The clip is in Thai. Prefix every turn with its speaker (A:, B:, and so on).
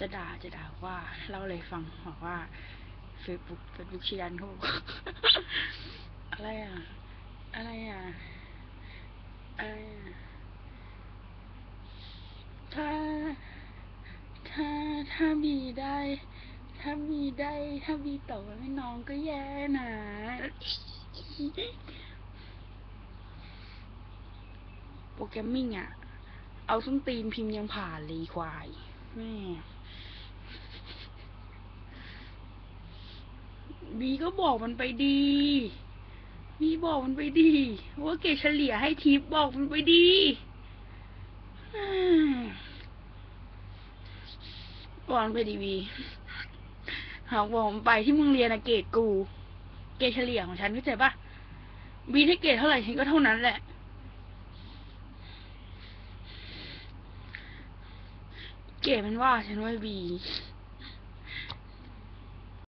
A: จะด่าจะด่าว่าเล่าเลยฟังบอกว่าเฟซบุ๊กเฟซบุ๊กชียันเขาบอกอะไรอะ อะไรอะอะไรอะถ้าถ้าถ้ามีได้ ถ้ามีได้ ถ้ามีต่อให้น้องก็แย่นะโปรแกรมมิ่งอะ เอาส้นตีนพิมพ์ยังผ่านเลยควายแม่ บีก็บอกมันไปดีบีบอกมันไปดีว่าเกเฉลี่ยให้ทิปบอกมันไปดีบอกไปดีบีหากบอกมันไปที่มึงเรียนอะเกรดกู เกรดเฉลี่ยของฉันเข้าใจปะบีให้เกรดเท่าไหร่ฉันก็เท่านั้นแหละเกรดมันว่าฉันว่าบี